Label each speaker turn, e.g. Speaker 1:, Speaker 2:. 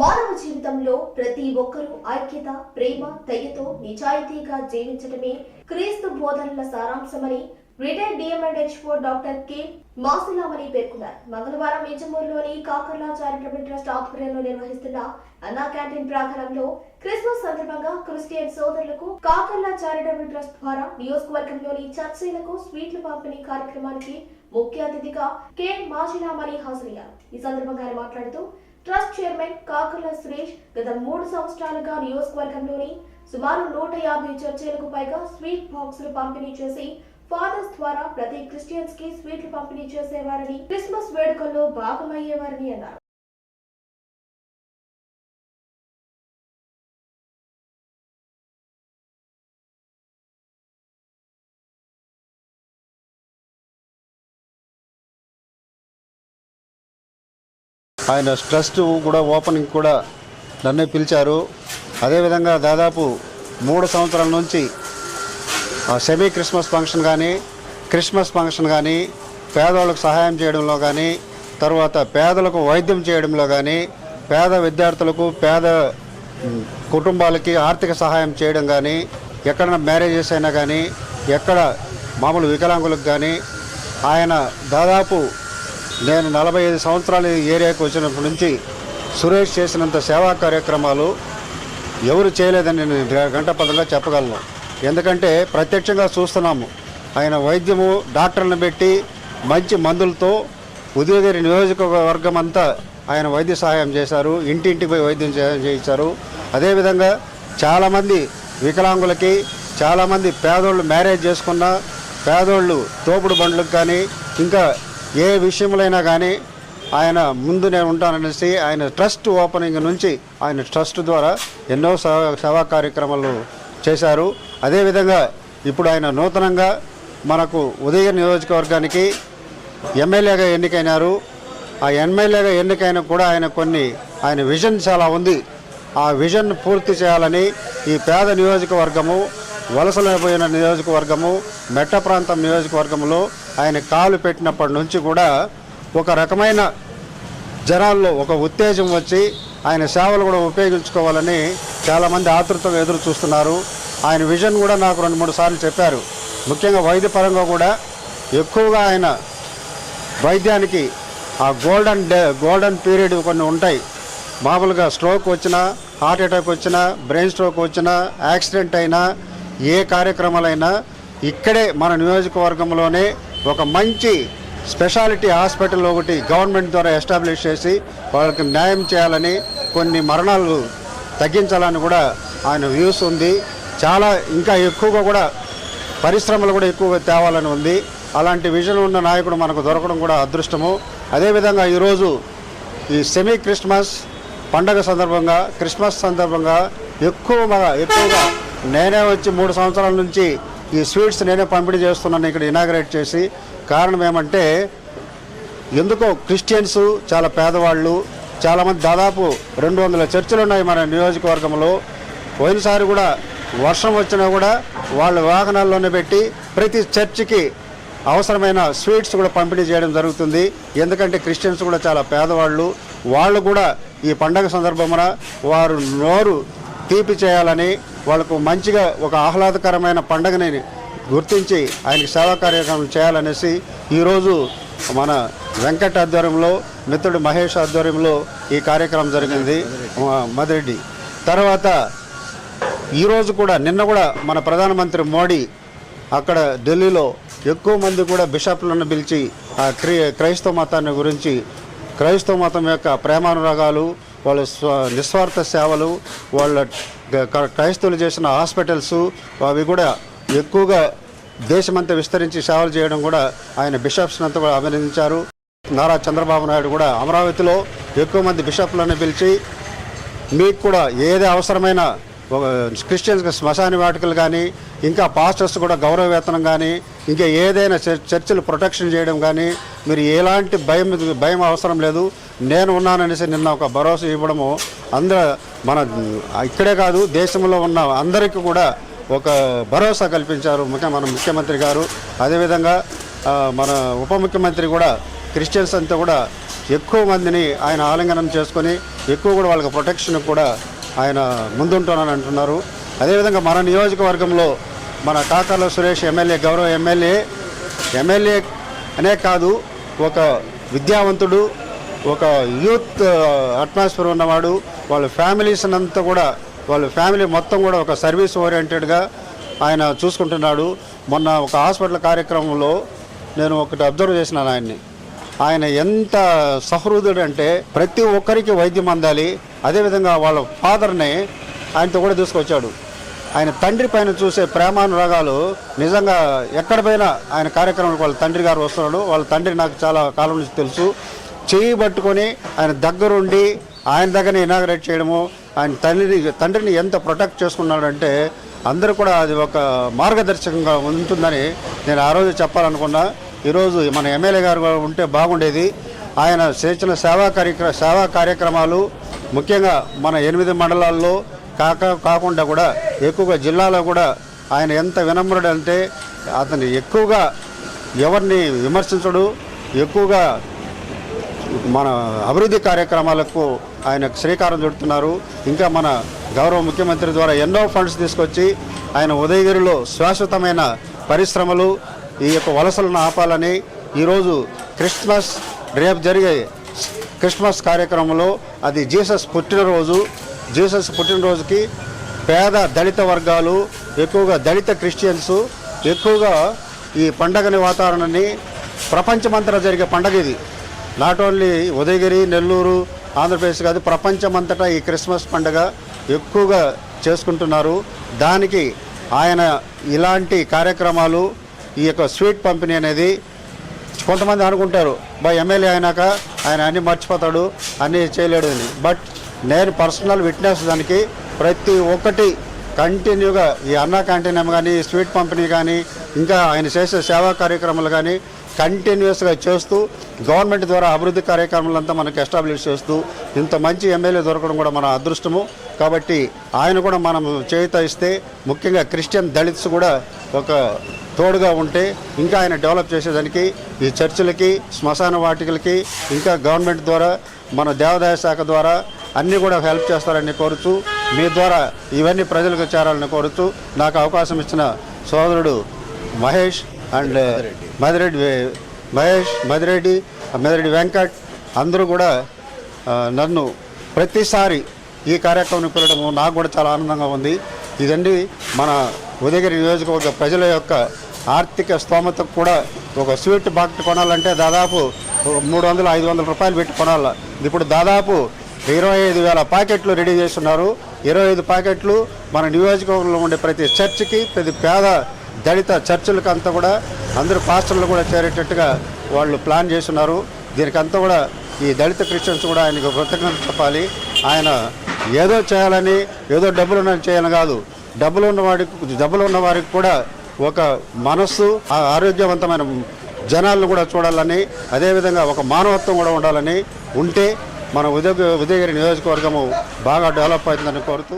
Speaker 1: మానవ జీవితంలో ప్రతి ఒక్కరూ ఐక్యత ప్రేమ దయతో నిజాయితీగా జీవించడమే క్రీస్తు బోధనల సారాంశమని retired DM and HO doctor K. మాసులామని పేర్కొన్నారు. మంగళవారం ఇంజమూరులోని కాకర్లా చారిటబుల్ ట్రస్ట్ ఆధ్వర్యంలో నిర్వహిస్తున్న అన్నా క్యాంటీన్ ప్రాంగణంలో క్రిస్మస్ సందర్భంగా క్రిస్టియన్ సోదరులకు కాకర్లా చారిటబుల్ ట్రస్ట్ ద్వారా నియోజకవర్గంలోని చర్చీలకు స్వీట్లు పంపిణీ కార్యక్రమానికి ముఖ్య అతిథిగా కె. మాజిలామణి హాజరయ్యారు. ఈ సందర్భంగా ఆయన మాట్లాడుతూ ట్రస్ట్ చైర్మన్ కాకుల సురేష్ గత మూడు సంవత్సరాలుగా నియోజకవర్గంలోని సుమారు నూట యాభై చర్చలకు పైగా స్వీట్ బాక్సులు పంపిణీ చేసి ఫాదర్స్ ద్వారా ప్రతి క్రిస్టియన్స్కి స్వీట్లు పంపిణీ చేసేవారని క్రిస్మస్ వేడుకల్లో భాగమయ్యేవారని అన్నారు.
Speaker 2: ఆయన ట్రస్ట్ కూడా ఓపెనింగ్ కూడా నన్నే పిలిచారు. అదేవిధంగా దాదాపు మూడు సంవత్సరాల నుంచి సెమీ క్రిస్మస్ ఫంక్షన్ కానీ క్రిస్మస్ ఫంక్షన్ కానీ పేదవాళ్ళకు సహాయం చేయడంలో కానీ తర్వాత పేదలకు వైద్యం చేయడంలో కానీ పేద విద్యార్థులకు పేద కుటుంబాలకి ఆర్థిక సహాయం చేయడం కానీ ఎక్కడ మ్యారేజెస్ అయినా కానీ ఎక్కడ మామూలు వికలాంగులకు కానీ ఆయన దాదాపు నేను నలభై ఐదు సంవత్సరాలు ఏరియాకు వచ్చినప్పటి నుంచి సురేష్ చేసినంత సేవా కార్యక్రమాలు ఎవరు చేయలేదని నేను గంటపదంగా చెప్పగలను. ఎందుకంటే ప్రత్యక్షంగా చూస్తున్నాము. ఆయన వైద్యము డాక్టర్లను పెట్టి మంచి మందులతో ఉదయగిరి నియోజకవర్గం అంతా ఆయన వైద్య సహాయం చేశారు. ఇంటింటికి పోయి వైద్యం చేయించారు. అదేవిధంగా చాలామంది వికలాంగులకి చాలామంది పేదోళ్ళు మ్యారేజ్ చేసుకున్న పేదోళ్ళు తోపుడు బండ్లకు కానీ ఇంకా ఏ విషయంలోనైనా కానీ ఆయన ముందు నేను ఉంటాననేసి ఆయన ట్రస్ట్ ఓపెనింగ్ నుంచి ఆయన ట్రస్ట్ ద్వారా ఎన్నో సేవా కార్యక్రమాలు చేశారు. అదేవిధంగా ఇప్పుడు ఆయన నూతనంగా మనకు ఉదయ నియోజకవర్గానికి ఎమ్మెల్యేగా ఎన్నికైనారు. ఆ ఎమ్మెల్యేగా ఎన్నికైన కూడా ఆయన కొన్ని ఆయన విజన్ చాలా ఉంది. ఆ విజన్ పూర్తి చేయాలని ఈ పేద నియోజకవర్గము వలసలైపోయిన నియోజకవర్గము మెట్ట ప్రాంతం నియోజకవర్గంలో ఆయన కాలు పెట్టినప్పటి నుంచి కూడా ఒక రకమైన జనాల్లో ఒక ఉత్తేజం వచ్చి ఆయన సేవలు కూడా ఉపయోగించుకోవాలని చాలామంది ఆతృతగా ఎదురు చూస్తున్నారు. ఆయన విజన్ కూడా నాకు రెండు మూడు సార్లు చెప్పారు. ముఖ్యంగా వైద్యపరంగా కూడా ఎక్కువగా ఆయన వైద్యానికి ఆ గోల్డెన్ డే గోల్డెన్ పీరియడ్ కొన్ని ఉంటాయి. మామూలుగా స్ట్రోక్ వచ్చినా హార్ట్ అటాక్ వచ్చినా బ్రెయిన్ స్ట్రోక్ వచ్చినా యాక్సిడెంట్ అయినా ఏ కార్యక్రమాలైనా ఇక్కడే మన నియోజకవర్గంలోనే ఒక మంచి స్పెషాలిటీ హాస్పిటల్ ఒకటి గవర్నమెంట్ ద్వారా ఎస్టాబ్లిష్ చేసి వాళ్ళకి న్యాయం చేయాలని కొన్ని మరణాలు తగ్గించాలని కూడా ఆయన వ్యూస్ ఉంది. చాలా ఇంకా ఎక్కువగా కూడా పరిశ్రమలు కూడా ఎక్కువగా తేవాలని ఉంది. అలాంటి విజన్ ఉన్న నాయకుడు మనకు దొరకడం కూడా అదృష్టము. అదేవిధంగా ఈరోజు ఈ సెమీ క్రిస్మస్ పండగ సందర్భంగా క్రిస్మస్ సందర్భంగా ఎక్కువ ఎక్కువగా నేనే వచ్చి మూడు సంవత్సరాల నుంచి ఈ స్వీట్స్ నేనే పంపిణీ చేస్తున్నాను ఇక్కడ ఇనాగ్రేట్ చేసి. కారణం ఏమంటే ఎందుకో క్రిస్టియన్స్ చాలా పేదవాళ్ళు చాలామంది దాదాపు రెండు వందల చర్చలు ఉన్నాయి మన నియోజకవర్గంలో. పోయినసారి కూడా వర్షం వచ్చినా కూడా వాళ్ళ వాహనాల్లోనే పెట్టి ప్రతి చర్చికి అవసరమైన స్వీట్స్ కూడా పంపిణీ చేయడం జరుగుతుంది. ఎందుకంటే క్రిస్టియన్స్ కూడా చాలా పేదవాళ్ళు. వాళ్ళు కూడా ఈ పండగ సందర్భమున వారు నోరు తీపి చేయాలని వాళ్ళకు మంచిగా ఒక ఆహ్లాదకరమైన పండగని గుర్తించి ఆయనకి సేవా కార్యక్రమం చేయాలనేసి ఈరోజు మన వెంకట్ ఆధ్వర్యంలో మిత్రుడు మహేష్ ఆధ్వర్యంలో ఈ కార్యక్రమం జరిగింది మదిరెడ్డి. తర్వాత ఈరోజు కూడా నిన్న కూడా మన ప్రధానమంత్రి మోడీ అక్కడ ఢిల్లీలో ఎక్కువ మంది కూడా బిషప్లను పిలిచి ఆ క్రీ క్రైస్తవ మతాన్ని గురించి క్రైస్తవ మతం యొక్క ప్రేమానురాగాలు వాళ్ళ స్వ నిస్వార్థ సేవలు వాళ్ళ క్రైస్తవులు చేసిన హాస్పిటల్స్ అవి కూడా ఎక్కువగా దేశమంతా విస్తరించి సేవలు చేయడం కూడా ఆయన బిషప్స్ అంతా కూడా అభినందించారు. నారా చంద్రబాబు నాయుడు కూడా అమరావతిలో ఎక్కువ మంది బిషప్లను పిలిచి మీకు కూడా ఏది అవసరమైన క్రిస్టియన్స్ శ్మశాన వాటికలు కానీ ఇంకా పాస్టర్స్ కూడా గౌరవ వేతనం కానీ ఇంకా ఏదైనా చర్- చర్చిలు ప్రొటెక్షన్ చేయడం కానీ మీరు ఎలాంటి భయం భయం అవసరం లేదు. నేను ఉన్నాననేసి నిన్న ఒక భరోసా ఇవ్వడము అందరూ మన ఇక్కడే కాదు దేశంలో ఉన్న అందరికీ కూడా ఒక భరోసా కల్పించారు ముఖ్య మన ముఖ్యమంత్రి గారు. అదేవిధంగా మన ఉప ముఖ్యమంత్రి కూడా క్రిస్టియన్స్ అంతా కూడా ఎక్కువ మందిని ఆయన ఆలింగనం చేసుకొని ఎక్కువ కూడా వాళ్ళకి ప్రొటెక్షన్ కూడా ఆయన ముందుంటానని అంటున్నారు. అదేవిధంగా మన నియోజకవర్గంలో మన కాకర్ల సురేష్ ఎమ్మెల్యే గౌరవ ఎమ్మెల్యే ఎమ్మెల్యే అనే కాదు ఒక విద్యావంతుడు ఒక యూత్ అట్మాస్ఫియర్ ఉన్నవాడు వాళ్ళ ఫ్యామిలీస్ అంతా కూడా వాళ్ళ ఫ్యామిలీ మొత్తం కూడా ఒక సర్వీస్ ఓరియంటెడ్గా ఆయన చూసుకుంటున్నాడు. మొన్న ఒక హాస్పిటల్ కార్యక్రమంలో నేను ఒకటి అబ్జర్వ్ చేసినాను ఆయన్ని. ఆయన ఎంత సహృదుడు అంటే ప్రతి ఒక్కరికి వైద్యం అందాలి. అదేవిధంగా వాళ్ళ ఫాదర్ని ఆయనతో కూడా తీసుకొచ్చాడు. ఆయన తండ్రి పైన చూసే ప్రేమానురాగాలు నిజంగా ఎక్కడ పోయినా ఆయన కార్యక్రమాలకు వాళ్ళ తండ్రి గారు వస్తున్నాడు. వాళ్ళ తండ్రి నాకు చాలా కాలం నుంచి తెలుసు. చేయి పట్టుకొని ఆయన దగ్గరుండి ఆయన దగ్గర ఇనాగరేట్ చేయడము ఆయన తండ్రిని తండ్రిని ఎంత ప్రొటెక్ట్ చేసుకున్నాడంటే అందరూ కూడా అది ఒక మార్గదర్శకంగా ఉంటుందని నేను ఆ రోజు చెప్పాలనుకున్నా. ఈరోజు మన ఎమ్మెల్యే గారు కూడా ఉంటే బాగుండేది. ఆయన చేసిన సేవా కార్యక్ర సేవా కార్యక్రమాలు ముఖ్యంగా మన ఎనిమిది మండలాల్లో కాక కాకుండా కూడా ఎక్కువగా జిల్లాలో కూడా ఆయన ఎంత వినమ్రుడు అంటే అతను ఎక్కువగా ఎవరిని విమర్శించడు ఎక్కువగా మన అభివృద్ధి కార్యక్రమాలకు ఆయన శ్రీకారం చుడుతున్నారు. ఇంకా మన గౌరవ ముఖ్యమంత్రి ద్వారా ఎన్నో ఫండ్స్ తీసుకొచ్చి ఆయన ఉదయగిరిలో శాశ్వతమైన పరిశ్రమలు ఈ యొక్క వలసలను ఆపాలని ఈరోజు క్రిస్మస్ రేపు జరిగే క్రిస్మస్ కార్యక్రమంలో అది జీసస్ పుట్టినరోజు. జీసస్ పుట్టినరోజుకి పేద దళిత వర్గాలు ఎక్కువగా దళిత క్రిస్టియన్స్ ఎక్కువగా ఈ పండగని వాతావరణాన్ని ప్రపంచమంతటా జరిగే పండగ ఇది. నాట్ ఓన్లీ ఉదయగిరి నెల్లూరు ఆంధ్రప్రదేశ్ కాదు ప్రపంచమంతటా ఈ క్రిస్మస్ పండగ ఎక్కువగా చేసుకుంటున్నారు. దానికి ఆయన ఇలాంటి కార్యక్రమాలు ఈ యొక్క స్వీట్ పంపిణీ అనేది కొంతమంది అనుకుంటారు. బా ఎమ్మెల్యే అయినాక ఆయన అన్ని మర్చిపోతాడు అన్నీ చేయలేడు అని. బట్ నేను పర్సనల్ విట్నెస్ దానికి ప్రతి ఒక్కటి కంటిన్యూగా ఈ అన్న క్యాంటీన్ కానీ స్వీట్ పంపిణీ కానీ ఇంకా ఆయన చేసే సేవా కార్యక్రమాలు కానీ కంటిన్యూస్గా చేస్తూ గవర్నమెంట్ ద్వారా అభివృద్ధి కార్యక్రమాలంతా మనకు ఎస్టాబ్లిష్ చేస్తూ ఇంత మంచి ఎమ్మెల్యే దొరకడం కూడా మన అదృష్టము. కాబట్టి ఆయన కూడా మనం చేయుత ఇస్తే ముఖ్యంగా క్రిస్టియన్ దళిత్స్ కూడా ఒక తోడుగా ఉంటే ఇంకా ఆయన డెవలప్ చేసేదానికి ఈ చర్చిలకి శ్మశాన వాటికలకి ఇంకా గవర్నమెంట్ ద్వారా మన దేవాదాయ శాఖ ద్వారా అన్నీ కూడా హెల్ప్ చేస్తారని కోరుతూ మీ ద్వారా ఇవన్నీ ప్రజలకు చేరాలని కోరుతూ నాకు అవకాశం ఇచ్చిన సోదరుడు మహేష్ అండ్ మదిరెడ్డి మహేష్ మదిరెడ్డి మదిరెడ్డి వెంకట్ అందరూ కూడా నన్ను ప్రతిసారి ఈ కార్యక్రమం పిలవడం నాకు కూడా చాలా ఆనందంగా ఉంది. ఇదండి మన ఉదయగిరి నియోజకవర్గ ప్రజల యొక్క ఆర్థిక స్తోమతకు కూడా ఒక స్వీట్ బాక్ట్ కొనాలంటే దాదాపు మూడు వందలు ఐదు వందల రూపాయలు పెట్టి కొనాలి. ఇప్పుడు దాదాపు ఇరవై ఐదు వేల ప్యాకెట్లు రెడీ చేస్తున్నారు. ఇరవై ఐదు ప్యాకెట్లు మన నియోజకవర్గంలో ఉండే ప్రతి చర్చికి ప్రతి పేద దళిత చర్చిలకు అంతా కూడా అందరూ పాస్టర్లు కూడా చేరేటట్టుగా వాళ్ళు ప్లాన్ చేస్తున్నారు. దీనికంతా కూడా ఈ దళిత క్రిస్టియన్స్ కూడా ఆయనకు కృతజ్ఞత చెప్పాలి. ఆయన ఏదో చేయాలని ఏదో డబ్బులు ఉన్న చేయాలని కాదు. డబ్బులు ఉన్న వాడికి డబ్బులు ఉన్న వారికి కూడా ఒక మనస్సు ఆ ఆరోగ్యవంతమైన జనాలను కూడా చూడాలని అదేవిధంగా ఒక మానవత్వం కూడా ఉండాలని ఉంటే మన ఉదయ ఉదయగిరి నియోజకవర్గము బాగా డెవలప్ అవుతుందని కోరుతూ